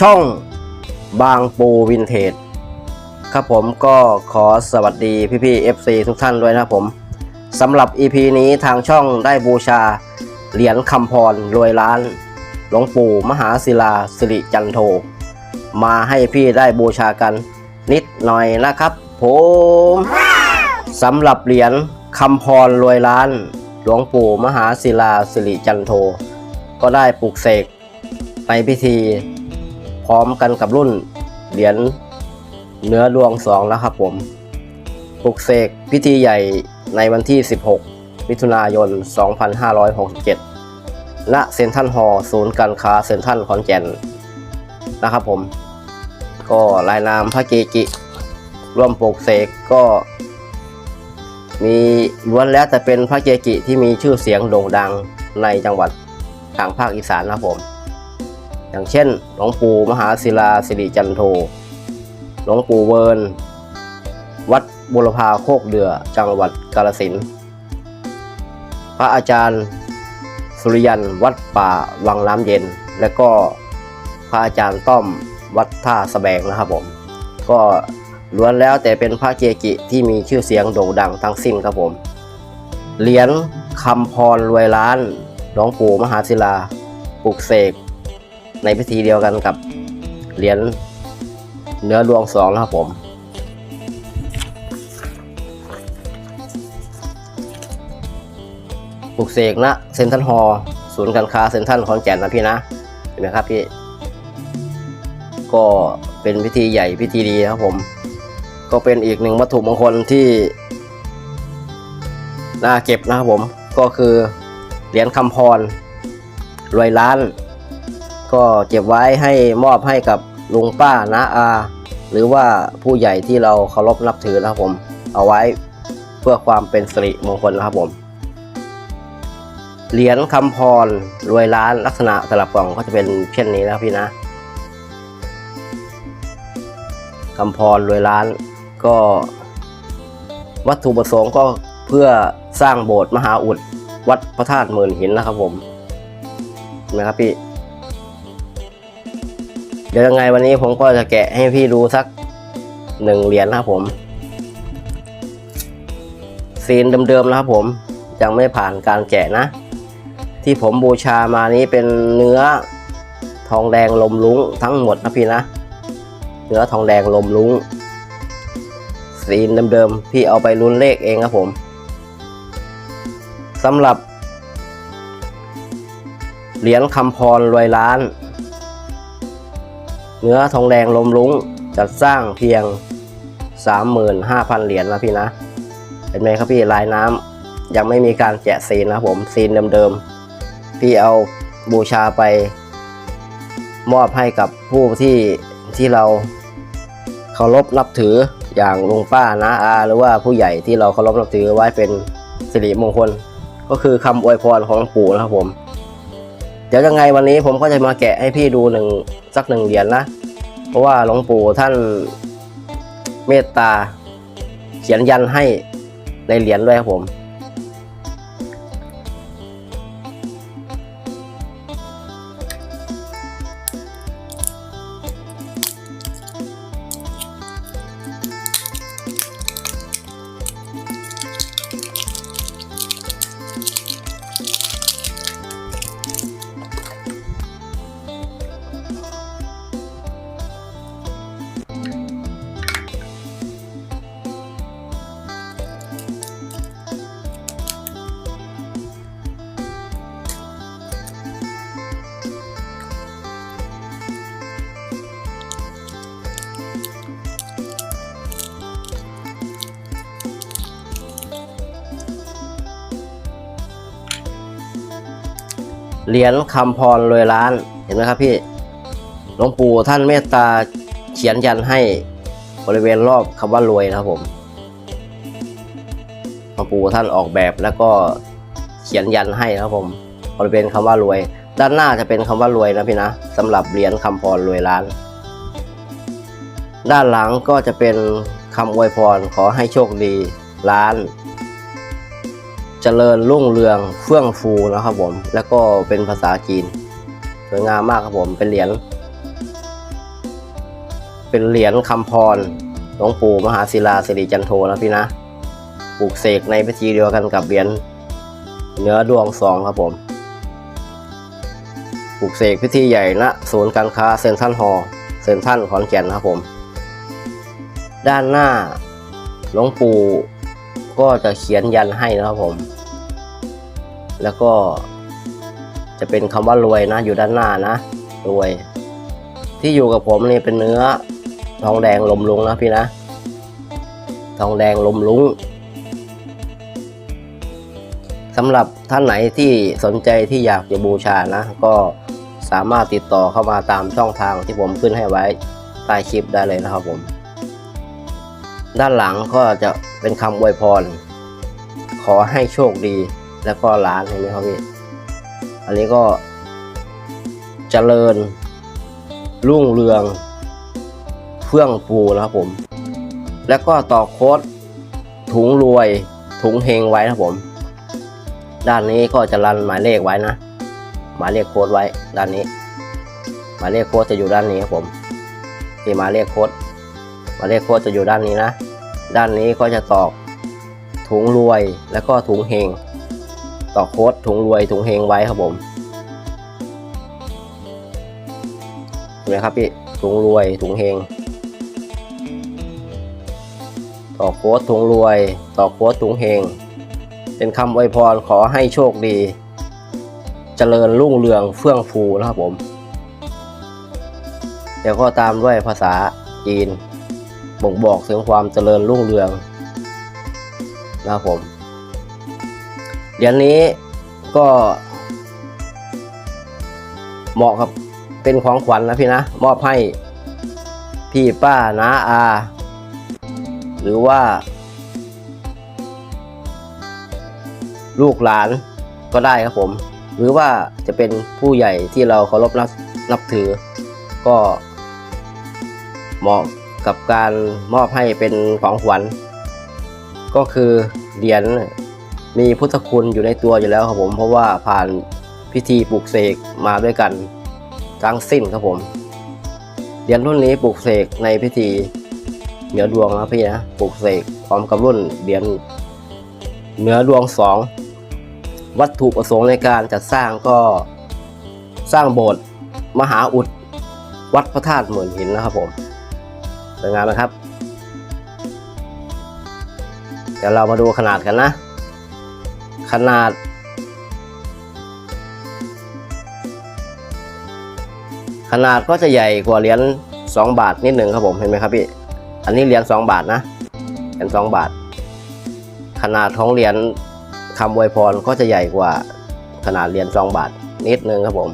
ช่องบางปูวินเทจครับผมก็ขอสวัสดีพี่ๆ FC ทุกท่านด้วยนะครับผมสำหรับ EP นี้ทางช่องได้บูชาเหรียญคำพรรวยล้าน หลวงปู่มหาศิลาสิริจันโท มาให้พี่ได้บูชากันนิดหน่อยนะครับผมสำหรับเหรียญคำพรรวยล้าน หลวงปู่มหาศิลาสิริจันโท ก็ได้ปลุกเสกในพิธี พร้อมกันกับรุ่นเหรียญเนื้อดวงสองแล้วครับผมปลุกเสกพิธีใหญ่ในวันที่ 16 มิถุนายน 2567 ณ เซ็นทรัลฮอล์ศูนย์การค้าเซ็นทรัลขอนแก่นนะครับผม ก็รายนามพระเกจิร่วมปลุกเสกก็ มีล้วนแล้วแต่เป็นพระเกจิที่มีชื่อเสียงโด่งดังในจังหวัดทางภาคอีสานนะครับผม อย่างเช่น หลวงปู่มหาศิลาสิริจันโท หลวงปู่เวิร์นวัดบุรพาโคกเดือ จังหวัดกาฬสิน พระอาจารย์สุริยันวัดป่าวังน้ำเย็น และก็พระอาจารย์ต้อมวัดท่าสแบงนะครับผม ก็ล้วนแล้วแต่เป็นพระเกจิที่มีชื่อเสียงโด่งดังทั้งสิ้นครับผม เหรียญคำพรรวยล้านหลวงปู่มหาศิลาปลุกเสก ในพิธีเดียวกันกับเหรียญเนื้อดวงสองนะครับผม ปลุกเสกณเซ็นทรัลฮอลล์ศูนย์การค้าเซ็นทรัลขอนแก่นนะพี่นะ เห็นไหมครับพี่ ก็เป็นพิธีใหญ่พิธีดีครับผม ก็เป็นอีกหนึ่งวัตถุมงคลที่น่าเก็บนะครับผม ก็คือเหรียญคำพรรวยล้าน ก็เก็บไว้ให้มอบให้กับลุงป้าน้าอา หรือว่าผู้ใหญ่ที่เราเคารพนับถือนะครับผม เอาไว้เพื่อความเป็นสิริมงคลนะครับผม เหรียญคำพรรวยล้านลักษณะตลับกล่องก็จะเป็นเช่นนี้นะพี่นะคำพรรวยล้านก็วัตถุประสงค์ก็เพื่อสร้างโบสถ์มหาอุดวัดพระธาตุหมื่นหินนะครับผมเห็นไหมครับพี่ เดี๋ยวยังไงวันนี้ผมก็จะแกะให้พี่ดูสักหนึ่งเหรียญนะครับผมซีนเดิมๆนะครับผมยังไม่ผ่านการแกะนะ ที่ผมบูชามานี้เป็นเนื้อทองแดงลมลุ้งทั้งหมดนะพี่นะ เนื้อทองแดงลมลุ้งซีนเดิมๆพี่เอาไปลุ้นเลขเองครับผมสำหรับเหรียญคำพรรวยล้าน เนื้อทองแดงลมลุ้งจัดสร้างเพียง 35,000 เหรียญนะพี่นะ เห็นไหมครับพี่ลายน้ำยังไม่มีการแกะซีนนะผมซีนเดิมๆ พี่เอาบูชาไป มอบให้กับผู้ที่ที่เราเคารพนับถืออย่างลุงป้านะอาหรือว่าผู้ใหญ่ที่เราเคารพนับถือไว้เป็นสิริมงคล ก็คือคำอวยพรของปู่นะครับผม ดี๋ยวยังไงวันนี้ผมก็จะมาแกะให้พี่ดูหนึ่งสักหนึ่งเหรียญนะเพราะว่าหลวงปู่ท่านเมตตาเขียนยันให้ในเหรียญด้วยครับผม เหรียญคำพรรวยล้านเห็นไหมครับพี่หลวงปู่ท่านเมตตาเขียนยันให้บริเวณรอบคำว่ารวยนะครับผมหลวงปู่ท่านออกแบบแล้วก็เขียนยันให้นะครับผมบริเวณคำว่ารวย ด้านหน้าจะเป็นคำว่ารวยนะพี่นะสำหรับเหรียญคำพรรวยล้าน ด้านหลังก็จะเป็นคำอวยพรขอให้โชคดีล้าน เจริญรุ่งเรืองเฟื่องฟูนะครับผมแล้วก็เป็นภาษาจีน สวยงามมากครับผมเป็นเหรียญเป็นเหรียญคำพรหลวงปู่มหาศิลาสิริจันโทนะพี่นะปลูกเสกในพิธีเดียวกันกับเหรียญเนื้อดวงสองครับผมปลูกเสกพิธีใหญ่ณศูนย์การค้าเซ็นทรัลฮอลล์เซ็นทรัลขอนแก่นนะครับผม ด้านหน้าหลวงปู่ ก็จะเขียนยันให้นะครับผม แล้วก็จะเป็นคำว่ารวยนะ อยู่ด้านหน้านะรวย ที่อยู่กับผมนี่เป็นเนื้อ ทองแดงลมลุงนะพี่นะ ทองแดงลมลุงสำหรับท่านไหนที่สนใจที่อยากจะบูชานะ ก็สามารถติดต่อเข้ามาตามช่องทางที่ผมขึ้นให้ไว้ใต้คลิปได้เลยนะครับผม ด้านหลังก็จะเป็นคำอวยพร ขอให้โชคดีแล้วก็ร้านเห็นไหมครับพี่ อันนี้ก็เจริญ รุ่งเรือง เฟื่องฟูนะครับผม แล้วก็ต่อโค้ดถุงรวย ถุงเฮงไว้นะครับผม ด้านนี้ก็จะรันหมายเลขไว้นะ หมายเลขโค้ดไว้ด้านนี้ หมายเลขโค้ดจะอยู่ด้านนี้ครับผมนี่หมายเลขโค้ด หมายเลขโค้ดจะอยู่ด้านนี้นะ ด้านนี้ก็จะตอกถุงรวยแล้วก็ถุงเฮงตอกโค้ดถุงรวยถุงเฮงไว้ครับผมเห็นไหมครับพี่ถุงรวยถุงเฮงต่อโค้ดถุงรวยต่อโค้ดถุงเฮงเป็นคำอวยพรขอให้โชคดีเจริญรุ่งเรืองเฟื่องฟูนะครับผม แล้วก็ตามด้วยภาษาจีน บ่งบอกถึงความเจริญรุ่งเรืองนะครับผมเหรียญนี้ก็เหมาะกับเป็นของขวัญนะพี่นะ มอบให้พี่ป้าน้าอา หรือว่า ลูกหลานก็ได้ครับผม หรือว่าจะเป็นผู้ใหญ่ที่เราเคารพนับนับถือ ก็เหมาะ กับการมอบให้เป็นของขวัญก็คือเหรียญมีพุทธคุณอยู่ในตัวอยู่แล้วครับผม เพราะว่าผ่านพิธีปลูกเสกมาด้วยกันทั้งสิ้นครับผมเหรียญรุ่นนี้ปลูกเสกในพิธีเหนือดวงนะพี่นะปลูกเสกพร้อมกับรุ่นเหรียญเหนือดวงสองวัตถุประสงค์ในการจัดสร้างก็สร้างโบสถ์มหาอุดวัดพระธาตุหมื่นหินนะครับผม วยงามนะครับ เดี๋ยวเรามาดูขนาดกันนะ ขนาด ขนาดก็จะใหญ่กว่าเหรียญ2 บาทนิดหนึ่งครับผมเห็นไหมครับพี่อันนี้เหรียญ2บาทนะเหรียญ2บาท ขนาดของเหรียญคำอวยพรก็จะใหญ่กว่าขนาดเหรียญ2บาทนิดนึงครับผม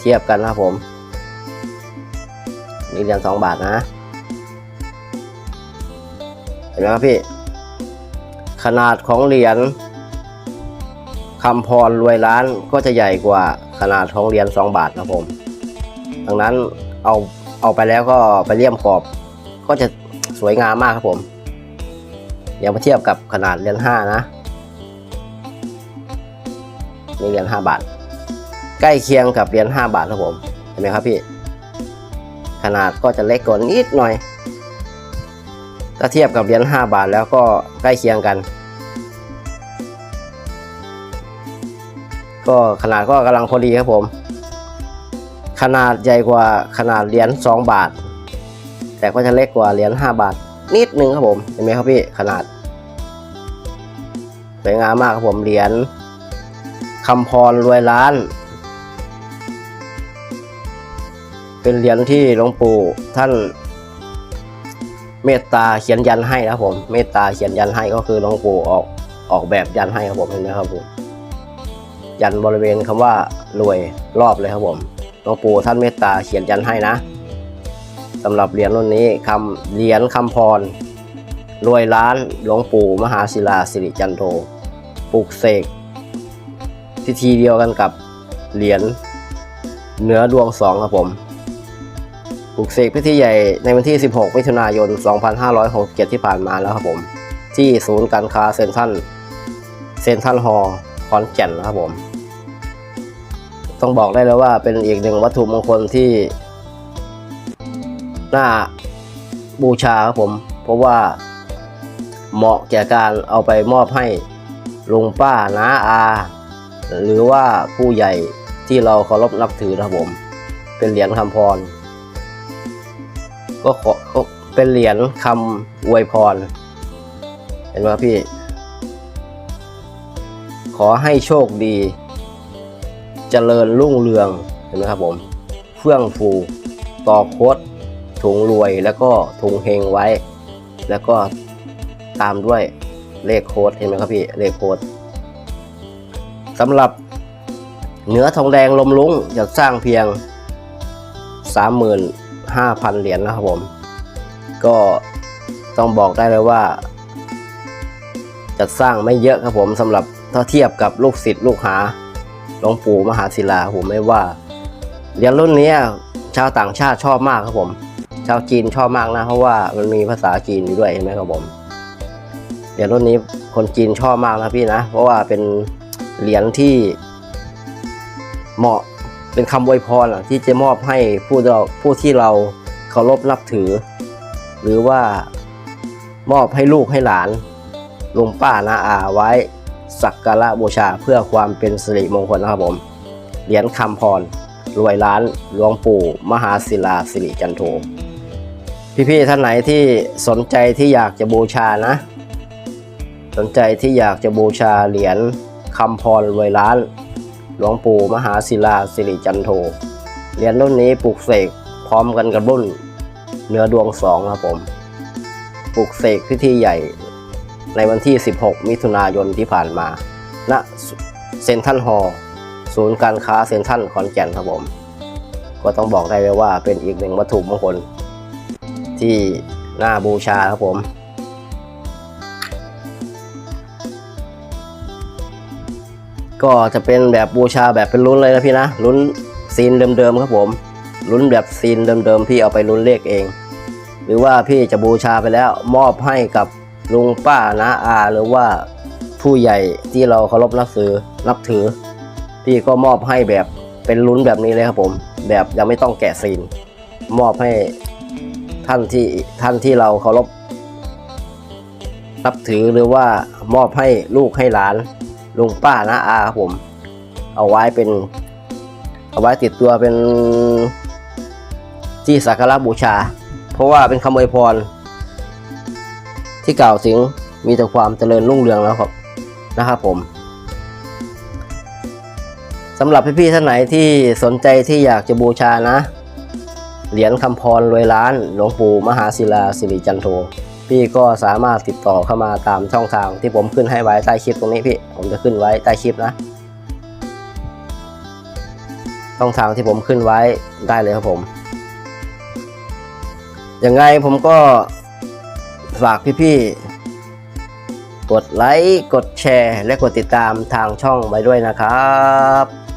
เทียบกันนะครับผม นี่เหรียญ2บาทนะ เห็นไหมครับพี่ ขนาดของเหรียญคำพรรวยล้านก็จะใหญ่กว่าขนาดของเหรียญ2บาทนะผม ดังนั้นเอาเอาไปแล้วก็ไปเลี่ยมขอบ ก็จะสวยงามมากครับผม เดี๋ยวมาเทียบกับขนาดเหรียญ5นะนี่เหรียญ5บาท ใกล้เคียงกับเหรียญ5บาทครับผมเห็นไหมครับพี่ ขนาดก็จะเล็กกว่านิดหน่อย ถ้าเทียบกับเหรียญ5บาทแล้วก็ใกล้เคียงกัน ก็ขนาดก็กำลังพอดีครับผม ขนาดใหญ่กว่าขนาดเหรียญ2บาท แต่ก็จะเล็กกว่าเหรียญ5บาท นิดนึงครับผมเห็นไหมครับพี่ขนาดสวยงามมากครับผมเหรียญคำพรรวยล้าน เป็นเหรียญที่หลวงปู่ท่านเมตตาเขียนยันให้นะครับผม เมตตาเขียนยันให้ก็คือหลวงปู่ออกออกแบบยันให้ครับผมเห็นไหมครับผมยันบริเวณคำว่ารวยรอบเลยครับผมหลวงปู่ท่านเมตตาเขียนยันให้นะสำหรับเหรียญรุ่นนี้คำเหรียญคำพร รวยล้านหลวงปู่มหาศิลาสิริจันโทปลูกเสกพิธีเดียวกันกับเหรียญเหนือดวงสองครับผม ปลูกเสกพิธีใหญ่ในวันที่ 16 มิถุนายน 2567 ที่ผ่านมาแล้วครับผม ที่ศูนย์การค้าเซ็นทรัลเซ็นทรัลฮอลล์ขอนแก่นนะครับผม ต้องบอกได้เลยว่าเป็นอีกหนึ่งวัตถุมงคลที่ น่าบูชาครับผม เพราะว่าเหมาะแก่การเอาไปมอบให้ลุงป้าน้าอา หรือว่าผู้ใหญ่ที่เราเคารพนับถือนะครับผม เป็นเหรียญคำพร ก็ขอเป็นเหรียญคำอวยพร เห็นไหมครับพี่ ขอให้โชคดีเจริญรุ่งเรือง เห็นไหมครับผม เฟื่องฟูต่อโคดถุงรวยแล้วก็ถุงเฮงไว้ แล้วก็ตามด้วยเลขโค้ดเห็นไหมครับพี่เลขโค้ดสำหรับเนื้อทองแดงลมลุ้งจะสร้างเพียง 5,000 เหรียญนะครับผม ก็ต้องบอกได้เลยว่าจะสร้างไม่เยอะครับผมสำหรับถ้าเทียบกับลูกศิษย์ลูกหาหลวงปู่มหาศิลาผมไม่ว่าเหรียญรุ่นนี้ชาวต่างชาติชอบมากครับผม ชาวจีนชอบมากนะ เพราะว่ามันมีภาษาจีนอยู่ด้วยเห็นไหมครับผมเหรียญรุ่นนี้คนจีนชอบมากนะพี่นะ เพราะว่าเป็นเหรียญที่เหมาะ เป็นคำอวยพรที่จะมอบให้ผู้เราผู้ที่เราเคารพนับถือ หรือว่ามอบให้ลูกให้หลานลุงป้านาอาไว้สักการะบูชาเพื่อความเป็นสิริมงคลนะครับผม เหรียญคำพร รวยล้านหลวงปู่มหาศิลาสิริจันโทพี่ๆท่านไหนที่สนใจที่อยากจะบูชานะ สนใจที่อยากจะบูชาเหรียญคำพรรวยล้าน หลวงปู่มหาศิลาสิริจันโทเหรียญรุ่นนี้ปลูกเสกพร้อมกันกับรุ่นเนื้อดวงสองครับผมปลูกเสกพิธีใหญ่ในวันที่ 16 มิถุนายนที่ผ่านมา ณเซนทรัลฮอล์ศูนย์การค้าเซนทรัลขอนแก่นครับผม ก็ต้องบอกได้เลยว่าเป็นอีกหนึ่งวัตถุมงคลที่น่าบูชาครับผม ก็จะเป็นแบบบูชาแบบเป็นลุ้นเลยนะพี่นะลุ้นซีนเดิมๆครับผมลุ้นแบบซีนเดิมๆพี่เอาไปลุ้นเลขเอง หรือว่าพี่จะบูชาไปแล้วมอบให้กับลุงป้านาอา หรือว่าผู้ใหญ่ที่เราเคารพนับถือนับถือ พี่ก็มอบให้แบบเป็นลุ้นแบบนี้เลยครับผม แบบยังไม่ต้องแกะซีน มอบให้ท่านที่ท่านที่เราเคารพนับถือหรือว่ามอบให้ลูกให้หลาน ลุงป้านาอาผม เอาไว้เป็น เอาไว้ติดตัวเป็นที่สักการะบูชา เพราะว่าเป็นคำอวยพร ที่กล่าวถึงมีแต่ความเจริญรุ่งเรืองแล้วครับนะครับผมสำหรับพี่ๆท่านไหนที่สนใจที่อยากจะบูชานะ เหรียญคำพรรวยล้าน หลวงปู่มหาศิลาสิริจันโท พี่ก็สามารถติดต่อเข้ามาตามช่องทางที่ผมขึ้นให้ไว้ใต้คลิปตรงนี้พี่ ผมจะขึ้นไว้ใต้คลิปนะช่องทางที่ผมขึ้นไว้ได้เลยครับผมยังไงผมก็ฝากพี่ๆ กดไลค์ กดแชร์ และกดติดตามทางช่องไว้ด้วยนะครับ